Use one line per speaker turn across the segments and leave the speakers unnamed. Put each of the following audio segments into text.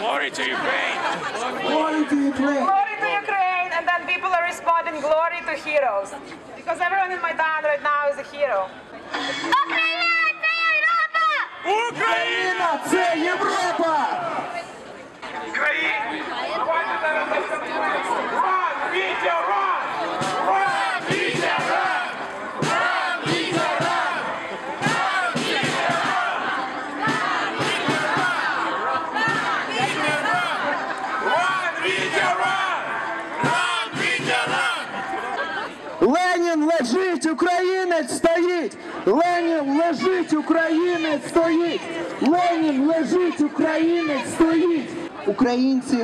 Glory to Ukraine!
Glory to Ukraine!
Glory to Ukraine, and then people are responding, glory to heroes. Because everyone in Maidan right now is a hero.
Україна!
Україна – це Європа!
Україна! Давайте зараз заспіваємо. Ран, Вітя, ран! Ран,
Українець стоїть! Ленін лежить, українець стоїть! Ленін лежить, українець стоїть! Українці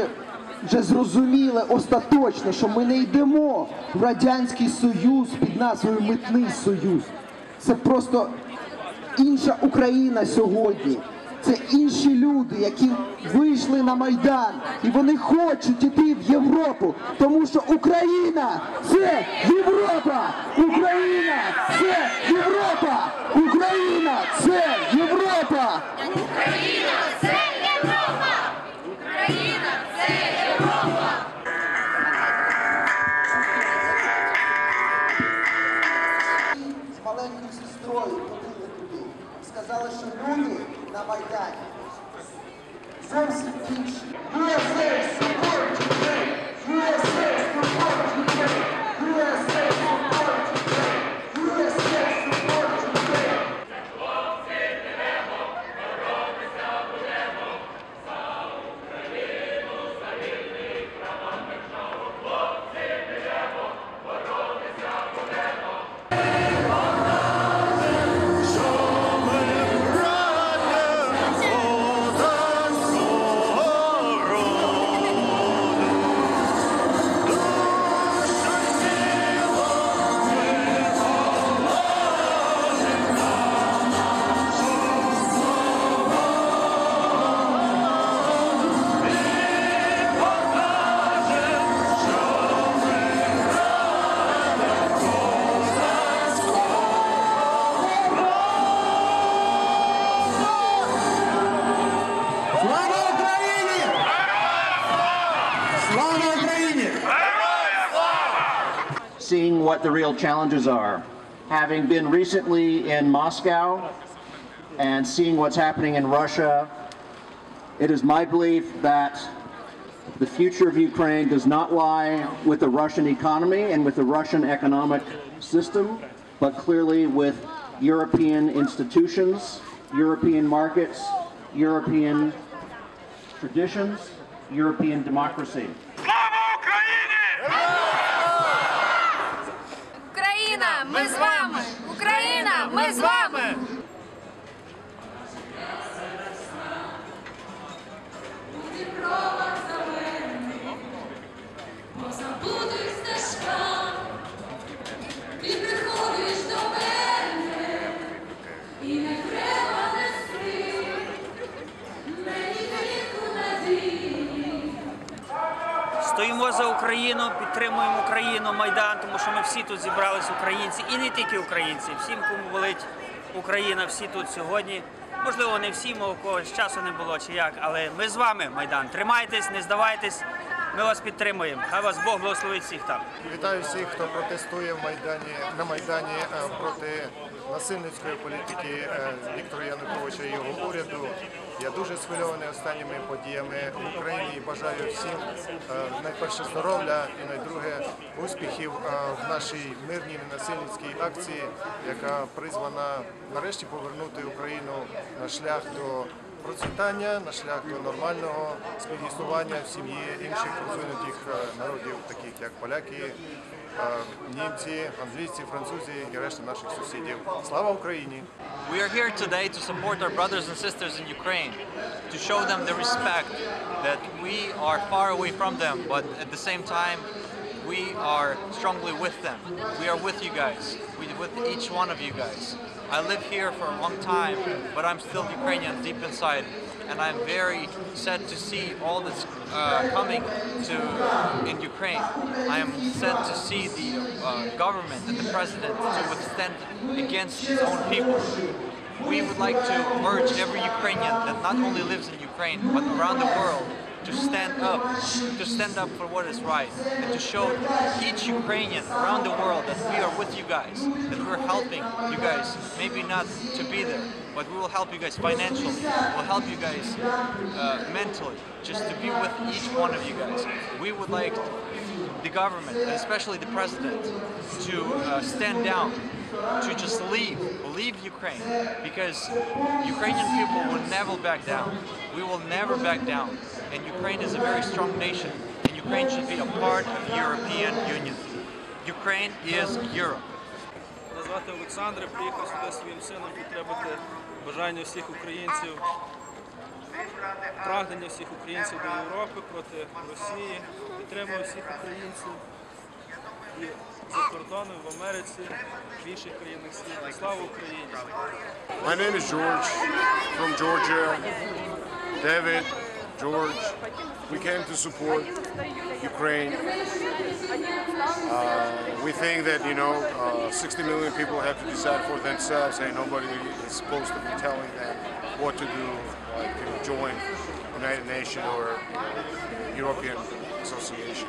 вже зрозуміли остаточно, що ми не йдемо в Радянський Союз під назвою Митний Союз. Це просто інша Україна сьогодні. Це інші люди, які вийшли на Майдан, і вони хочуть іти в Європу, тому що Україна це Європа! Україна це Європа! Україна це Європа!
Україна
Thank you.
Seeing what the real challenges are. Having been recently in Moscow and seeing what's happening in Russia, it is my belief that the future of Ukraine does not lie with the Russian economy and with the Russian economic system, but clearly with European institutions, European markets, European traditions, European democracy.
Підтримуємо Україну, Майдан, тому що ми всі тут зібрались українці, і не тільки українці, всім, кому болить Україна, всі тут сьогодні. Можливо, не всі, у когось часу не було чи як, але ми з вами, Майдан. Тримайтесь, не здавайтесь, ми вас підтримуємо. Хай вас Бог благословить всіх там.
Вітаю всіх, хто протестує в Майдані на Майдані е, проти насильницької політики е, Віктора Януковича і його уряду. Я дуже схвильований останніми подіями в Україні і бажаю всім е, найперше здоров'я і найдруге успіхів е, в нашій мирній насильницькій акції, яка призвана нарешті повернути Україну на шлях до процвітання, на шлях до нормального співіснування в сім'ї інших розвинутих е, народів, таких як поляки, е, німці, англійці, французи і решта наших сусідів. Слава Україні!
We are here today to support our brothers and sisters in Ukraine, to show them the respect that we are far away from them, but at the same time, we are strongly with them. We are with you guys, we with each one of you guys. I live here for a long time, but I'm still Ukrainian deep inside, and I'm very sad to see all that's uh, coming to in Ukraine. I am sad to see the uh, government and the president to withstand against his own people. we would like to urge every Ukrainian that not only lives in Ukraine but around the world to stand up, to stand up for what is right, and to show each Ukrainian around the world that we are with you guys, that we're helping you guys, maybe not to be there, but we will help you guys financially, we'll help you guys uh, mentally, just to be with each one of you guys. We would like the government, especially the president, to uh, stand down, to just leave, leave Ukraine, because Ukrainian people will never back down. We will never back down. And Ukraine is a very strong nation, and Ukraine should be a part of the European Union. Ukraine is Europe.
Мене звати Олександр, приїхав сюди своїм сином підтримати бажання всіх українців, прагнення всіх українців до Європи проти Росії. Підтримую всіх українців і за кордоном, в Америці, в інших країнах світу. Слава Україні!
My name is George from Georgia. David, George. We came to support Ukraine. Uh, we think that, you know, uh, 60 million people have to decide for themselves and nobody is supposed to be telling them what to do, like, you know, join United Nations or you know, European Association.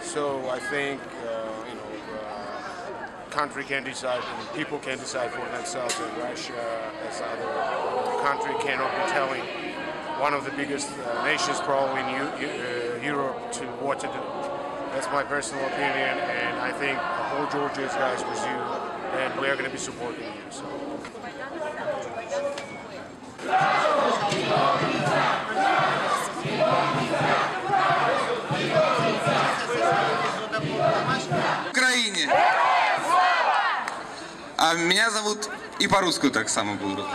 So I think, uh, you know, uh, country can decide and people can decide for themselves and Russia as other country cannot be telling one of the biggest uh, nations probably in U uh, Europe to watch it. do. That's my personal opinion, and I think the whole guys with you, and we're going to be supporting you. So.
Меня зовут и по-русски так само буду.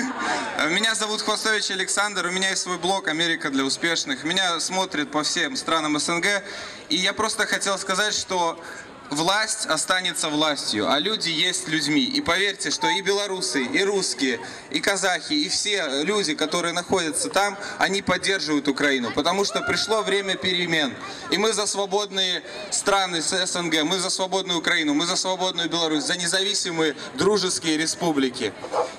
Меня зовут Хвостович Александр, у меня есть свой блог «Америка для успешных». Меня смотрят по всем странам СНГ. И я просто хотел сказать, что власть останется властью, а люди есть людьми. И поверьте, что и белорусы, и русские, и казахи, и все люди, которые находятся там, они поддерживают Украину, потому что пришло время перемен. И мы за свободные страны с СНГ, мы за свободную Украину, мы за свободную Беларусь, за независимые дружеские республики.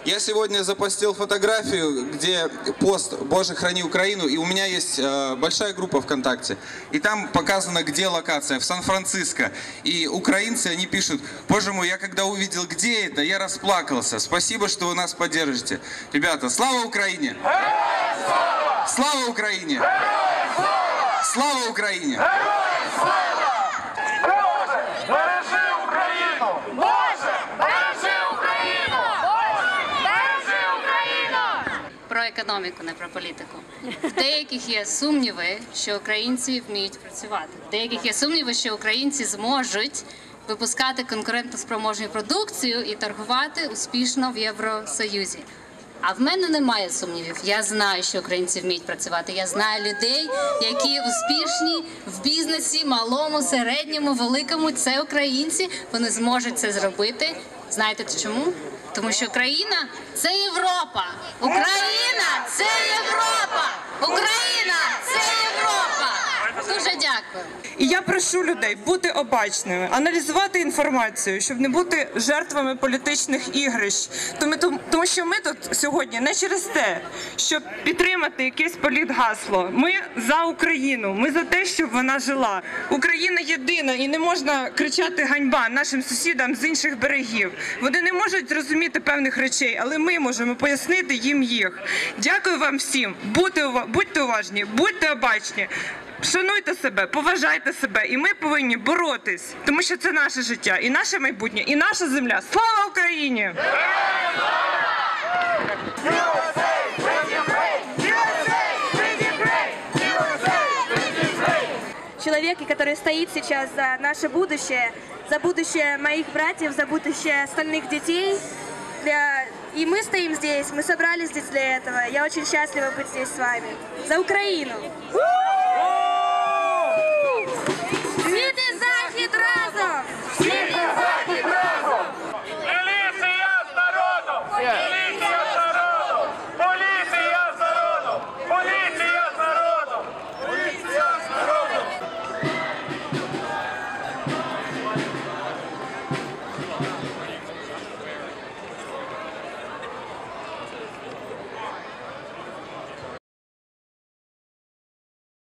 Я сегодня запостил фотографию, где пост «Боже, храни Украину», и у меня есть э, большая группа ВКонтакте. И там показано, где локация, в Сан-Франциско. И украинцы, они пишут, боже мой, я когда увидел, где это, я расплакался. Спасибо, что вы нас поддержите. Ребята, слава Украине! Слава Украине! Слава Украине!
Економіку, не про політику. В деяких є сумніви, що українці вміють працювати. В деяких є сумніви, що українці зможуть випускати конкурентоспроможну продукцію і торгувати успішно в Євросоюзі. А в мене немає сумнівів. Я знаю, що українці вміють працювати. Я знаю людей, які успішні в бізнесі, малому, середньому, великому. Це українці. Вони зможуть це зробити. Знаєте чому? Тому що Україна це Європа. Україна це Європа. Україна це Європа. Дуже дякую.
І я прошу людей бути обачними, аналізувати інформацію, щоб не бути жертвами політичних ігрищ. Тому, тому, що ми тут сьогодні не через те, щоб підтримати якесь політгасло. Ми за Україну. Ми за те, щоб вона жила. Україна єдина, і не можна кричати ганьба нашим сусідам з інших берегів. Вони не можуть зрозуміти певних речей, але ми можемо пояснити їм їх. Дякую вам всім. Будьте уважні, будьте обачні. Шануйте себе, поважайте себе, і ми повинні боротись, тому що це наше життя, і наше майбутнє, і наша земля. Слава Україні!
человеке, который стоит сейчас за наше будущее, за будущее моих братьев, за будущее остальных детей. Для... И мы стоим здесь, мы собрались здесь для этого. Я очень счастлива быть здесь с вами. За Украину!